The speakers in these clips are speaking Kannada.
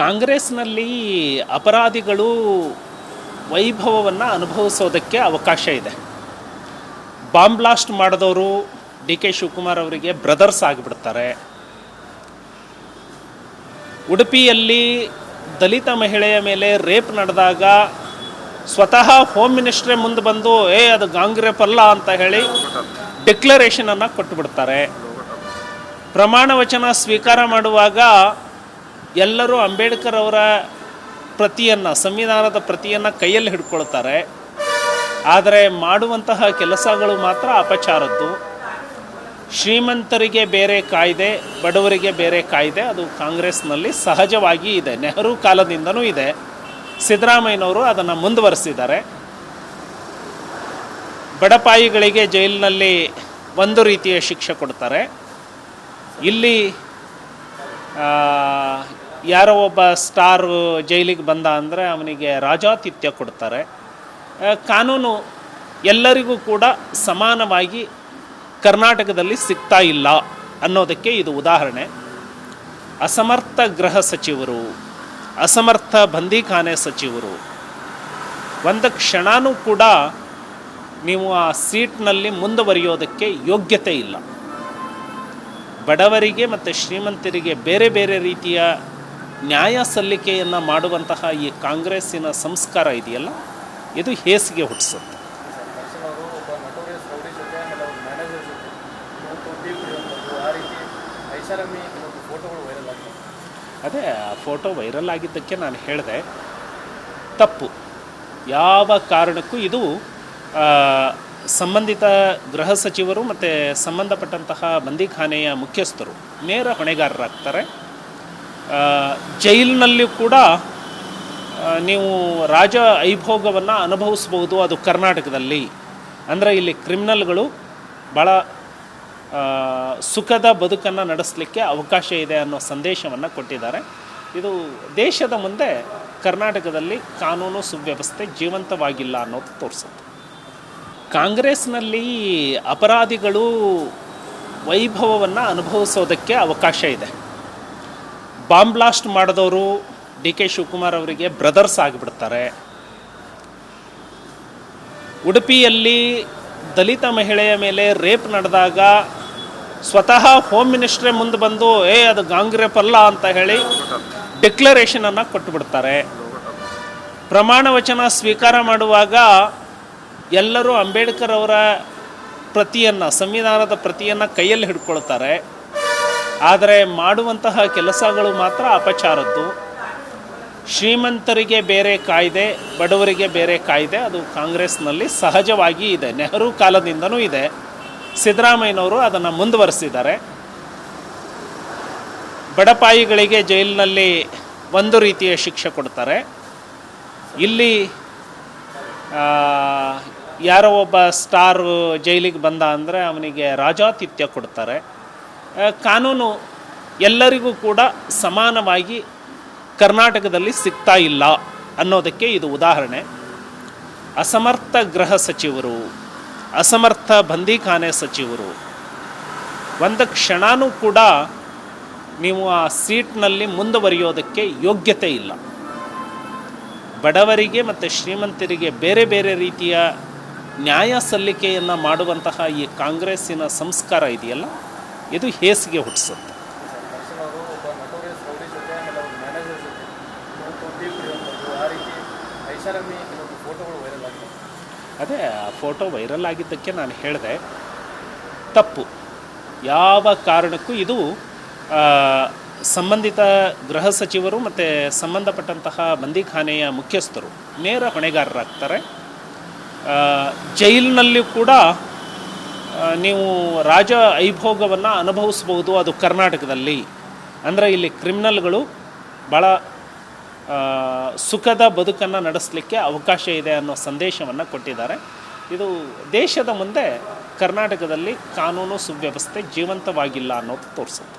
ಕಾಂಗ್ರೆಸ್ನಲ್ಲಿ ಅಪರಾಧಿಗಳು ವೈಭವವನ್ನು ಅನುಭವಿಸೋದಕ್ಕೆ ಅವಕಾಶ ಇದೆ. ಬಾಂಬ್ ಬ್ಲಾಸ್ಟ್ ಮಾಡಿದವರು ಡಿ ಕೆ ಶಿವಕುಮಾರ್ ಅವರಿಗೆ ಬ್ರದರ್ಸ್ ಆಗಿಬಿಡ್ತಾರೆ. ಉಡುಪಿಯಲ್ಲಿ ದಲಿತ ಮಹಿಳೆಯ ಮೇಲೆ ರೇಪ್ ನಡೆದಾಗ ಸ್ವತಃ ಹೋಮ್ ಮಿನಿಸ್ಟ್ರೇ ಮುಂದೆ ಬಂದು, ಏ, ಅದು ಗಾಂಗ್ ರೇಪ್ ಅಲ್ಲ ಅಂತ ಹೇಳಿ ಡಿಕ್ಲರೇಷನನ್ನು ಕೊಟ್ಟುಬಿಡ್ತಾರೆ ಪ್ರಮಾಣ ವಚನ ಸ್ವೀಕಾರ ಮಾಡುವಾಗ ಎಲ್ಲರೂ ಅಂಬೇಡ್ಕರ್ ಅವರ ಪ್ರತಿಯನ್ನು, ಸಂವಿಧಾನದ ಪ್ರತಿಯನ್ನು ಕೈಯಲ್ಲಿ ಹಿಡ್ಕೊಳ್ತಾರೆ. ಆದರೆ ಮಾಡುವಂತಹ ಕೆಲಸಗಳು ಮಾತ್ರ ಅಪಚಾರದ್ದು. ಶ್ರೀಮಂತರಿಗೆ ಬೇರೆ ಕಾಯ್ದೆ, ಬಡವರಿಗೆ ಬೇರೆ ಕಾಯ್ದೆ, ಅದು ಕಾಂಗ್ರೆಸ್ನಲ್ಲಿ ಸಹಜವಾಗಿ ಇದೆ. ನೆಹರು ಕಾಲದಿಂದನೂ ಇದೆ. ಸಿದ್ದರಾಮಯ್ಯನವರು ಅದನ್ನು ಮುಂದುವರೆಸಿದ್ದಾರೆ. ಬಡಪಾಯಿಗಳಿಗೆ ಜೈಲಿನಲ್ಲಿ ಒಂದು ರೀತಿಯ ಶಿಕ್ಷೆ ಕೊಡ್ತಾರೆ. ಇಲ್ಲಿ ಯಾರೋ ಒಬ್ಬ ಸ್ಟಾರ್ ಜೈಲಿಗೆ ಬಂದ ಅಂದರೆ ಅವನಿಗೆ ರಾಜಾತಿಥ್ಯ ಕೊಡ್ತಾರೆ. ಕಾನೂನು ಎಲ್ಲರಿಗೂ ಕೂಡ ಸಮಾನವಾಗಿ ಕರ್ನಾಟಕದಲ್ಲಿ ಸಿಗ್ತಾ ಇಲ್ಲ ಅನ್ನೋದಕ್ಕೆ ಇದು ಉದಾಹರಣೆ. ಅಸಮರ್ಥ ಗೃಹ ಸಚಿವರು, ಅಸಮರ್ಥ ಬಂದಿಖಾನೆ ಸಚಿವರು, ಒಂದು ಕ್ಷಣವೂ ಕೂಡ ನೀವು ಆ ಸೀಟ್ನಲ್ಲಿ ಮುಂದುವರಿಯೋದಕ್ಕೆ ಯೋಗ್ಯತೆ ಇಲ್ಲ. ಬಡವರಿಗೆ ಮತ್ತು ಶ್ರೀಮಂತರಿಗೆ ಬೇರೆ ಬೇರೆ ರೀತಿಯ ನ್ಯಾಯ ಸಲ್ಲಿಕೆಯನ್ನು ಮಾಡುವಂತಹ ಈ ಕಾಂಗ್ರೆಸ್ಸಿನ ಸಂಸ್ಕಾರ ಇದೆಯಲ್ಲ, ಇದು ಹೇಸಿಗೆ ಹುಟ್ಟಿಸುತ್ತೆ. ಅದೇ, ಆ ಫೋಟೋ ವೈರಲ್ ಆಗಿದ್ದಕ್ಕೆ ನಾನು ಹೇಳಿದೆ, ತಪ್ಪು. ಯಾವ ಕಾರಣಕ್ಕೂ ಇದು ಸಂಬಂಧಿತ ಗೃಹ ಸಚಿವರು ಮತ್ತು ಸಂಬಂಧಪಟ್ಟಂತಹ ಬಂದಿಖಾನೆಯ ಮುಖ್ಯಸ್ಥರು, ನೇರ ಹೊಣೆಗಾರರಾಗ್ತಾರೆ. ಜೈಲಿನಲ್ಲಿ ಕೂಡ ನೀವು ರಾಜ ಐಭೋಗವನ್ನು ಅನುಭವಿಸ್ಬೋದು ಅದು ಕರ್ನಾಟಕದಲ್ಲಿ. ಅಂದರೆ ಇಲ್ಲಿ ಕ್ರಿಮಿನಲ್ಗಳು ಭಾಳ ಸುಖದ ಬದುಕನ್ನು ನಡೆಸಲಿಕ್ಕೆ ಅವಕಾಶ ಇದೆ ಅನ್ನೋ ಸಂದೇಶವನ್ನು ಕೊಟ್ಟಿದ್ದಾರೆ. ಇದು ದೇಶದ ಮುಂದೆ ಕರ್ನಾಟಕದಲ್ಲಿ ಕಾನೂನು ಸುವ್ಯವಸ್ಥೆ ಜೀವಂತವಾಗಿಲ್ಲ ಅನ್ನೋದು ತೋರಿಸುತ್ತೆ. ಕಾಂಗ್ರೆಸ್ನಲ್ಲಿ ಅಪರಾಧಿಗಳು ವೈಭವವನ್ನು ಅನುಭವಿಸೋದಕ್ಕೆ ಅವಕಾಶ ಇದೆ. ಬಾಂಬ್ ಬ್ಲಾಸ್ಟ್ ಮಾಡಿದವರು ಡಿ ಕೆ ಶಿವಕುಮಾರ್ ಅವರಿಗೆ ಬ್ರದರ್ಸ್ ಆಗಿಬಿಡ್ತಾರೆ. ಉಡುಪಿಯಲ್ಲಿ ದಲಿತ ಮಹಿಳೆಯ ಮೇಲೆ ರೇಪ್ ನಡೆದಾಗ ಸ್ವತಃ ಹೋಮ್ ಮಿನಿಸ್ಟ್ರೇ ಮುಂದೆ ಬಂದು, ಏ, ಅದು ಗಾಂಗ್ ರೇಪ್ ಅಲ್ಲ ಅಂತ ಹೇಳಿ ಡಿಕ್ಲರೇಷನನ್ನು ಕೊಟ್ಟುಬಿಡ್ತಾರೆ. ಪ್ರಮಾಣ ವಚನ ಸ್ವೀಕಾರ ಮಾಡುವಾಗ ಎಲ್ಲರೂ ಅಂಬೇಡ್ಕರ್ ಅವರ ಪ್ರತಿಯನ್ನು, ಸಂವಿಧಾನದ ಪ್ರತಿಯನ್ನು ಕೈಯಲ್ಲಿ ಹಿಡ್ಕೊಳ್ತಾರೆ. ಆದರೆ ಮಾಡುವಂತಹ ಕೆಲಸಗಳು ಮಾತ್ರ ಅಪಚಾರದ್ದು. ಶ್ರೀಮಂತರಿಗೆ ಬೇರೆ ಕಾಯ್ದೆ, ಬಡವರಿಗೆ ಬೇರೆ ಕಾಯ್ದೆ, ಅದು ಕಾಂಗ್ರೆಸ್ನಲ್ಲಿ ಸಹಜವಾಗಿ ಇದೆ. ನೆಹರು ಕಾಲದಿಂದನೂ ಇದೆ. ಸಿದ್ದರಾಮಯ್ಯನವರು ಅದನ್ನು ಮುಂದುವರೆಸಿದ್ದಾರೆ. ಬಡಪಾಯಿಗಳಿಗೆ ಜೈಲಿನಲ್ಲಿ ಒಂದು ರೀತಿಯ ಶಿಕ್ಷೆ ಕೊಡ್ತಾರೆ. ಇಲ್ಲಿ ಯಾರೋ ಒಬ್ಬ ಸ್ಟಾರ್ ಜೈಲಿಗೆ ಬಂದ ಅಂದರೆ ಅವನಿಗೆ ರಾಜಾತಿಥ್ಯ ಕೊಡ್ತಾರೆ. ಕಾನೂನು ಎಲ್ಲರಿಗೂ ಕೂಡ ಸಮಾನವಾಗಿ ಕರ್ನಾಟಕದಲ್ಲಿ ಸಿಗ್ತಾ ಇಲ್ಲ ಅನ್ನೋದಕ್ಕೆ ಇದು ಉದಾಹರಣೆ. ಅಸಮರ್ಥ ಗೃಹ ಸಚಿವರು, ಅಸಮರ್ಥ ಬಂದಿಖಾನೆ ಸಚಿವರು, ಒಂದು ಕ್ಷಣನೂ ಕೂಡ ನೀವು ಆ ಸೀಟ್ನಲ್ಲಿ ಮುಂದುವರಿಯೋದಕ್ಕೆ ಯೋಗ್ಯತೆ ಇಲ್ಲ. ಬಡವರಿಗೆ ಮತ್ತು ಶ್ರೀಮಂತರಿಗೆ ಬೇರೆ ಬೇರೆ ರೀತಿಯ ನ್ಯಾಯ ಸಲ್ಲಿಕೆಯನ್ನು ಮಾಡುವಂತಹ ಈ ಕಾಂಗ್ರೆಸ್ಸಿನ ಸಂಸ್ಕಾರ ಇದೆಯಲ್ಲ? ಇದು ಹೇಸಿಗೆ ಹುಟ್ಟಿಸುತ್ತೆ. ಅದೇ ಆ ಫೋಟೋ ವೈರಲ್ ಆಗಿದ್ದಕ್ಕೆ ನಾನು ಹೇಳಿದೆ ತಪ್ಪು. ಯಾವ ಕಾರಣಕ್ಕೂ ಇದು ಸಂಬಂಧಿತ ಗೃಹ ಸಚಿವರು ಮತ್ತು ಸಂಬಂಧಪಟ್ಟಂತಹ ಬಂದಿಖಾನೆಯ ಮುಖ್ಯಸ್ಥರು ನೇರ ಹೊಣೆಗಾರರಾಗ್ತಾರೆ. ಆ, ಜೈಲಿನಲ್ಲಿ ಕೂಡ ನೀವು ರಾಜ ಐಭೋಗವನ್ನು ಅನುಭವಿಸ್ಬೋದು ಅದು ಕರ್ನಾಟಕದಲ್ಲಿ. ಅಂದರೆ ಇಲ್ಲಿ ಕ್ರಿಮಿನಲ್ಗಳು ಭಾಳ ಸುಖದ ಬದುಕನ್ನು ನಡೆಸಲಿಕ್ಕೆ ಅವಕಾಶ ಇದೆ ಅನ್ನೋ ಸಂದೇಶವನ್ನು ಕೊಟ್ಟಿದ್ದಾರೆ. ಇದು ದೇಶದ ಮುಂದೆ ಕರ್ನಾಟಕದಲ್ಲಿ ಕಾನೂನು ಸುವ್ಯವಸ್ಥೆ ಜೀವಂತವಾಗಿಲ್ಲ ಅನ್ನೋದು ತೋರಿಸುತ್ತೆ.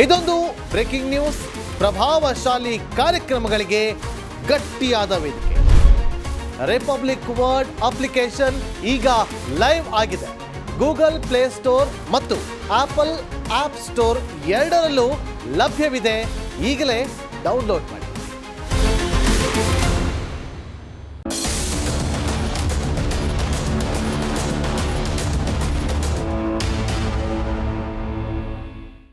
ಇದೊಂದು ಬ್ರೇಕಿಂಗ್ ನ್ಯೂಸ್. ಪ್ರಭಾವಶಾಲಿ ಕಾರ್ಯಕ್ರಮಗಳಿಗೆ ಗಟ್ಟಿಯಾದ ವೇದಿಕೆ. ರಿಪಬ್ಲಿಕ್ ವರ್ಡ್ ಅಪ್ಲಿಕೇಶನ್ ಈಗ ಲೈವ್ ಆಗಿದೆ. ಗೂಗಲ್ ಪ್ಲೇ ಸ್ಟೋರ್ ಮತ್ತು ಆಪಲ್ ಆಪ್ ಸ್ಟೋರ್ ಎರಡರಲ್ಲೂ ಲಭ್ಯವಿದೆ. ಈಗಲೇ ಡೌನ್ಲೋಡ್ ಮಾಡಿ.